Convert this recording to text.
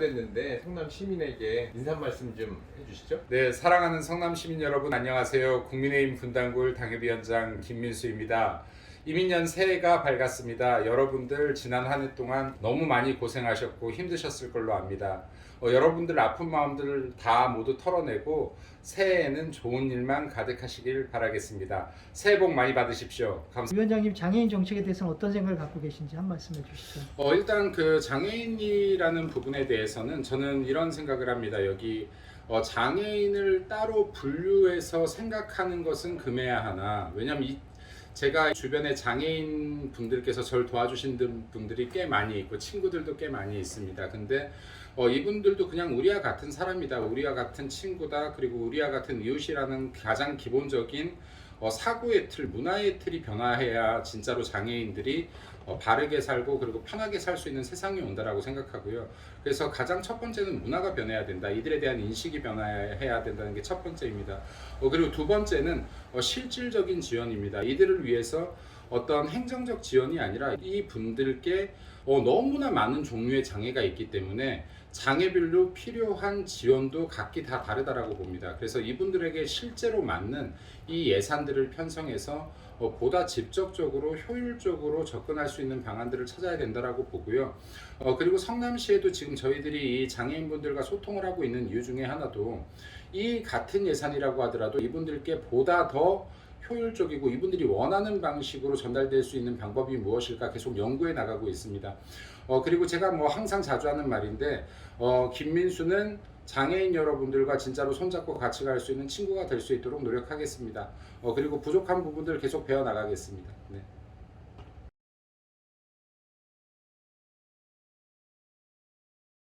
됐는데 성남 시민에게 인사 말씀 좀 해주시죠. 네, 사랑하는 성남 시민 여러분 안녕하세요. 국민의힘 분당굴 당협위원장 김민수입니다. 이민년 새해가 밝았습니다. 여러분들 지난 한 해 동안 너무 많이 고생하셨고 힘드셨을 걸로 압니다. 어, 여러분들 아픈 마음들을 다 모두 털어내고 새해에는 좋은 일만 가득하시길 바라겠습니다. 새해 복 많이 받으십시오. 감사합니다. 위원장님 장애인 정책에 대해서는 어떤 생각을 갖고 계신지 한 말씀 해 주시죠. 어, 일단 그 장애인이라는 부분에 대해서는 저는 이런 생각을 합니다. 여기 어, 장애인을 따로 분류해서 생각하는 것은 금해야 하나. 왜냐면 이 제가 주변에 장애인 분들께서 저를 도와주신 분- 분들이 꽤 많이 있고 친구들도 꽤 많이 있습니다. 근데 어, 이분들도 그냥 우리와 같은 사람이다. 우리와 같은 친구다. 그리고 우리와 같은 이웃이라는 가장 기본적인 어, 사고의 틀, 문화의 틀이 변화해야 진짜로 장애인들이 어, 바르게 살고 그리고 편하게 살 수 있는 세상이 온다라고 생각하고요. 그래서 가장 첫 번째는 문화가 변해야 된다. 이들에 대한 인식이 변화해야 된다는 게 첫 번째입니다. 어, 그리고 두 번째는 어, 실질적인 지원입니다. 이들을 위해서 어떤 행정적 지원이 아니라 이 분들께 어, 너무나 많은 종류의 장애가 있기 때문에 장애별로 필요한 지원도 각기 다 다르다라고 봅니다. 그래서 이분들에게 실제로 맞는 이 예산들을 편성해서 어, 보다 직접적으로 효율적으로 접근할 수 있는 방안들을 찾아야 된다라고 보고요. 어, 그리고 성남시에도 지금 저희들이 이 장애인분들과 소통을 하고 있는 이유 중에 하나도 이 같은 예산이라고 하더라도 이분들께 보다 더 효율적이고 이분들이 원하는 방식으로 전달될 수 있는 방법이 무엇일까 계속 연구해 나가고 있습니다. 어, 그리고 제가 뭐 항상 자주 하는 말인데 어, 김민수는 장애인 여러분들과 진짜로 손잡고 같이 갈 수 있는 친구가 될 수 있도록 노력하겠습니다. 어, 그리고 부족한 부분들 계속 배워 나가겠습니다. 네.